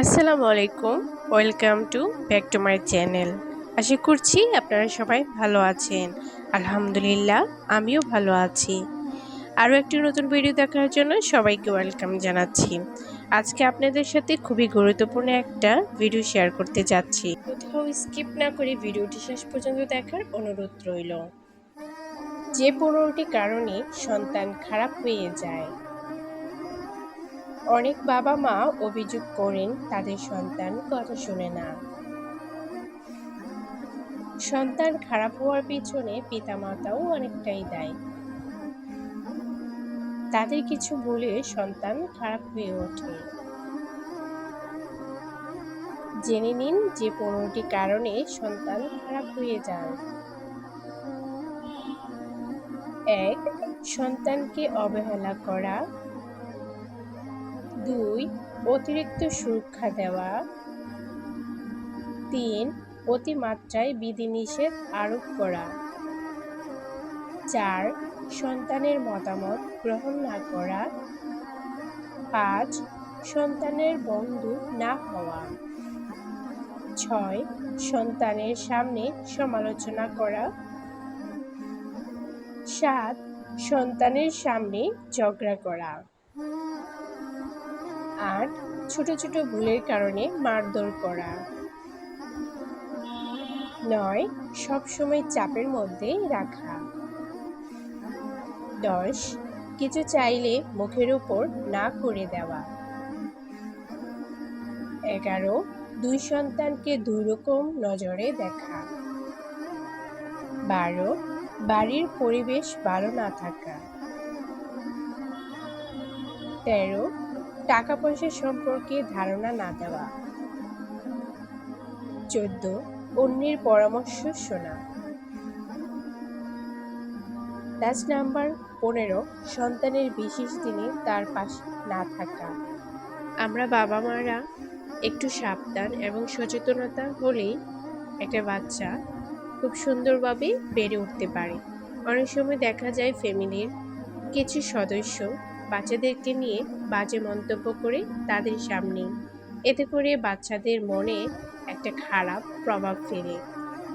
আসসালামু আলাইকুম। Welcome to back to my channel আশা করছি আপনারা সবাই ভালো আছেন। আলহামদুলিল্লাহ, আমিও ভালো আছি। আরও একটি নতুন ভিডিও দেখার জন্য সবাইকে ওয়েলকাম জানাচ্ছি। আজকে আপনাদের সাথে খুবই গুরুত্বপূর্ণ একটা ভিডিও শেয়ার করতে যাচ্ছি। কোথাও স্কিপ না করে ভিডিওটি শেষ পর্যন্ত দেখার অনুরোধ রইল। যে পনেরোটি কারণে সন্তান খারাপ হয়ে যায়। অনেক বাবা মা অভিযোগ করেন তাদের সন্তান কথা শুনে না। সন্তান খারাপ হওয়ার পিছনে পিতামাতাও অনেকটাই দায়ী। তাদের কিছু বলে সন্তান খারাপ হয়ে ওঠে। জেনে নিন যে পনেরোটি কারণে সন্তান খারাপ হয়ে যায়। এক, সন্তানকে অবহেলা করা। দুই, অতিরিক্ত সুরক্ষা দেওয়া। তিন, অতিমাত্রায় বিধিনিষেধ আরোপ করা। চার, সন্তানের মতামত গ্রহণ না করা। পাঁচ, সন্তানের বন্ধু না হওয়া। ছয়, সন্তানের সামনে সমালোচনা করা। সাত, সন্তানের সামনে ঝগড়া করা। আট ছোট ছোট ভুলের কারণে মারধর করা। নয় সবসময় চাপের মধ্যে রাখা। দশ, কিছু চাইলে মুখের উপর না করে দেওয়া। এগারো, দুই সন্তানকে দুই রকম নজরে দেখা। বারো, বাড়ির পরিবেশ ভালো না থাকা। তেরো টাকা পয়সা সম্পর্কে ধারণা না দেওয়া। চোদ্দ, অন্যের পরামর্শ শোনা। লাস্ট নাম্বার পনেরো, সন্তানের বিশেষ দিনে তার পাশে না থাকা। আমরা বাবা মারা একটু সাবধান এবং সচেতনতা হলেই একটা বাচ্চা খুব সুন্দরভাবে বেড়ে উঠতে পারে। অনেক সময় দেখা যায় ফ্যামিলির কিছু সদস্য বাচ্চাদেরকে নিয়ে বাজে মন্তব্য করে তাদের সামনে এতে করে বাচ্চাদের মনে একটা খারাপ প্রভাব ফেলে।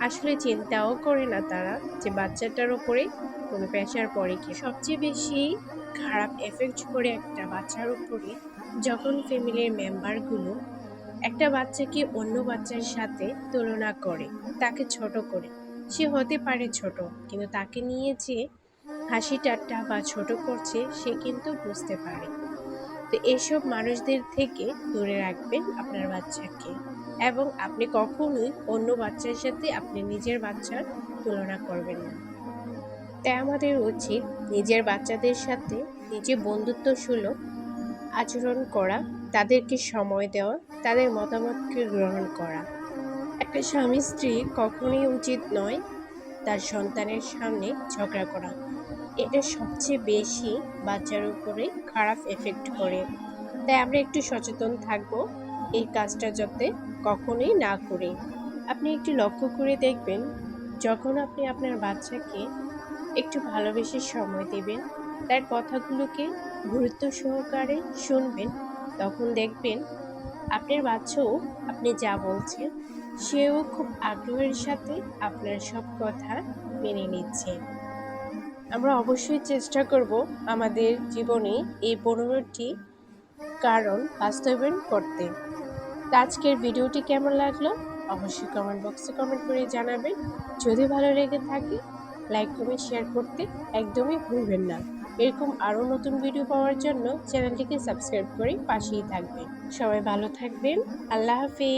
আসলে চিন্তাও করে না তারা যে বাচ্চাটার ওপরে কোনো প্রেশার পড়ে কি সবচেয়ে বেশি খারাপ এফেক্ট করে একটা বাচ্চার উপরে যখন ফ্যামিলির মেম্বারগুলো একটা বাচ্চাকে অন্য বাচ্চার সাথে তুলনা করে, তাকে ছোট করে। সে হতে পারে ছোট, কিন্তু তাকে নিয়ে যে হাসি ঠাট্টা বা ছোট করছে, সে কিন্তু বুঝতে পারে। তো এইসব মানুষদের থেকে দূরে রাখবেন আপনার বাচ্চাকে এবং আপনি কখনোই অন্য বাচ্চার সাথে আপনি নিজের বাচ্চার তুলনা করবেন না। তাই আমাদের উচিত নিজের বাচ্চাদের সাথে নিজে বন্ধুত্ব সুলভ আচরণ করা, তাদেরকে সময় দেওয়া, তাদের মতামতকে গ্রহণ করা। একটা স্বামী স্ত্রী কখনোই উচিত নয় তার সন্তানের সামনে ঝগড়া করা। এটা সবচেয়ে বেশি বাচ্চার উপরে খারাপ এফেক্ট করে। তাই আমরা একটু সচেতন থাকব এই কাজটা যাতে কখনোই না করি। আপনি একটু লক্ষ্য করে দেখবেন, যখন আপনি আপনার বাচ্চাকে একটু ভালোবেসে সময় দেবেন, তার কথাগুলোকে গুরুত্ব সহকারে শুনবেন, তখন দেখবেন আপনার বাচ্চাও আপনি যা বলছেন সেও খুব আগ্রহের সাথে আপনার সব কথা মেনে নিচ্ছে। আমরা অবশ্যই চেষ্টা করব আমাদের জীবনে এই পনেরোটি কারণ বাস্তবায়ন করতে। আজকের ভিডিওটি কেমন লাগল? অবশ্যই কমেন্ট বক্সে কমেন্ট করে জানাবেন। যদি ভালো লেগে থাকে লাইক কমেন্ট শেয়ার করতে একদমই ভুলবেন না। এরকম আরও নতুন ভিডিও পাওয়ার জন্য চ্যানেলটিকে সাবস্ক্রাইব করে পাশেই থাকবেন। সবাই ভালো থাকবেন। আল্লাহ হাফিজ।